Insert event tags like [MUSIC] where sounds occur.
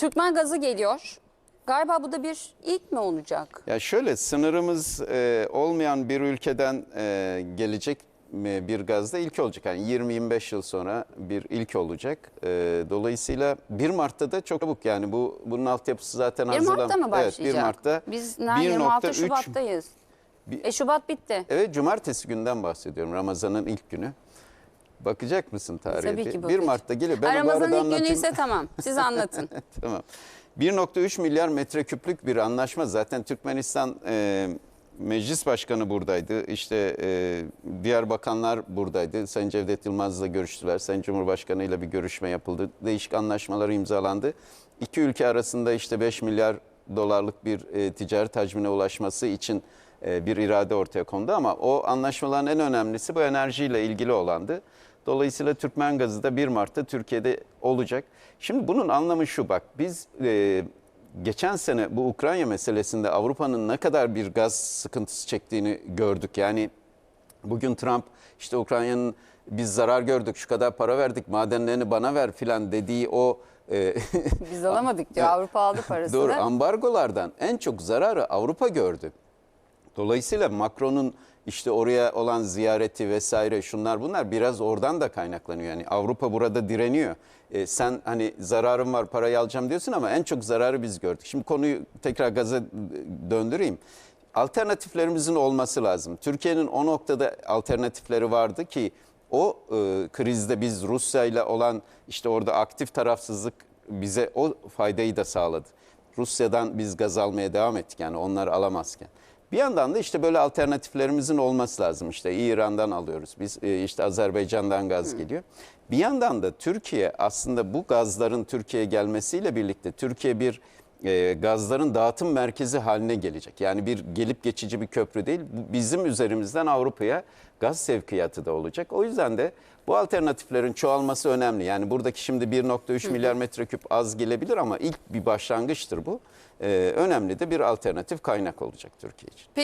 Türkmen gazı geliyor. Galiba bu da bir ilk mi olacak? Ya şöyle sınırımız e, olmayan bir ülkeden e, gelecek bir gazda ilk olacak. Yani 20-25 yıl sonra bir ilk olacak. E, dolayısıyla 1 Mart'ta da çok çabuk yani bu bunun altyapısı zaten 1 hazırlan. Mart'ta mı başlayacak? Evet 1 Mart'ta. Biz ne, 26 1.3 Şubat'tayız. Bir- E Şubat bitti. Evet cumartesi günden bahsediyorum Ramazan'ın ilk günü. Bakacak mısın tarihe? Tabii ki 1 bakacağım. Mart'ta gelir. Ben arada ilk günü anlatayım. ise tamam. Siz [LAUGHS] anlatın. Tamam. 1.3 milyar metreküplük bir anlaşma. Zaten Türkmenistan e, Meclis Başkanı buradaydı. İşte e, diğer bakanlar buradaydı. Sayın Cevdet Yılmaz'la görüştüler. Sayın Cumhurbaşkanı ile bir görüşme yapıldı. Değişik anlaşmalar imzalandı. İki ülke arasında işte 5 milyar dolarlık bir e, ticaret hacmine ulaşması için e, bir irade ortaya kondu ama o anlaşmaların en önemlisi bu enerjiyle ilgili olandı. Dolayısıyla Türkmen gazı da 1 Mart'ta Türkiye'de olacak. Şimdi bunun anlamı şu bak biz e, geçen sene bu Ukrayna meselesinde Avrupa'nın ne kadar bir gaz sıkıntısı çektiğini gördük. Yani bugün Trump işte Ukrayna'nın biz zarar gördük şu kadar para verdik madenlerini bana ver filan dediği o e, Biz alamadık diyor. [LAUGHS] Avrupa aldı parasını. Doğru ambargolardan en çok zararı Avrupa gördü. Dolayısıyla Macron'un işte oraya olan ziyareti vesaire şunlar bunlar biraz oradan da kaynaklanıyor. Yani Avrupa burada direniyor. E, sen hani zararım var parayı alacağım diyorsun ama en çok zararı biz gördük. Şimdi konuyu tekrar gaza döndüreyim. Alternatiflerimizin olması lazım. Türkiye'nin o noktada alternatifleri vardı ki o e, krizde biz Rusya ile olan işte orada aktif tarafsızlık bize o faydayı da sağladı. Rusya'dan biz gaz almaya devam ettik yani onlar alamazken. Bir yandan da işte böyle alternatiflerimizin olması lazım. İşte İran'dan alıyoruz biz e, işte Azerbaycan'dan gaz geliyor. Bir yandan da Türkiye aslında bu gazların Türkiye'ye gelmesiyle birlikte Türkiye bir e, gazların dağıtım merkezi haline gelecek. Yani bir gelip geçici bir köprü değil. Bizim üzerimizden Avrupa'ya gaz sevkiyatı da olacak. O yüzden de bu alternatiflerin çoğalması önemli. Yani buradaki şimdi 1.3 milyar metreküp az gelebilir ama ilk bir başlangıçtır bu. Ee, önemli de bir alternatif kaynak olacak Türkiye için.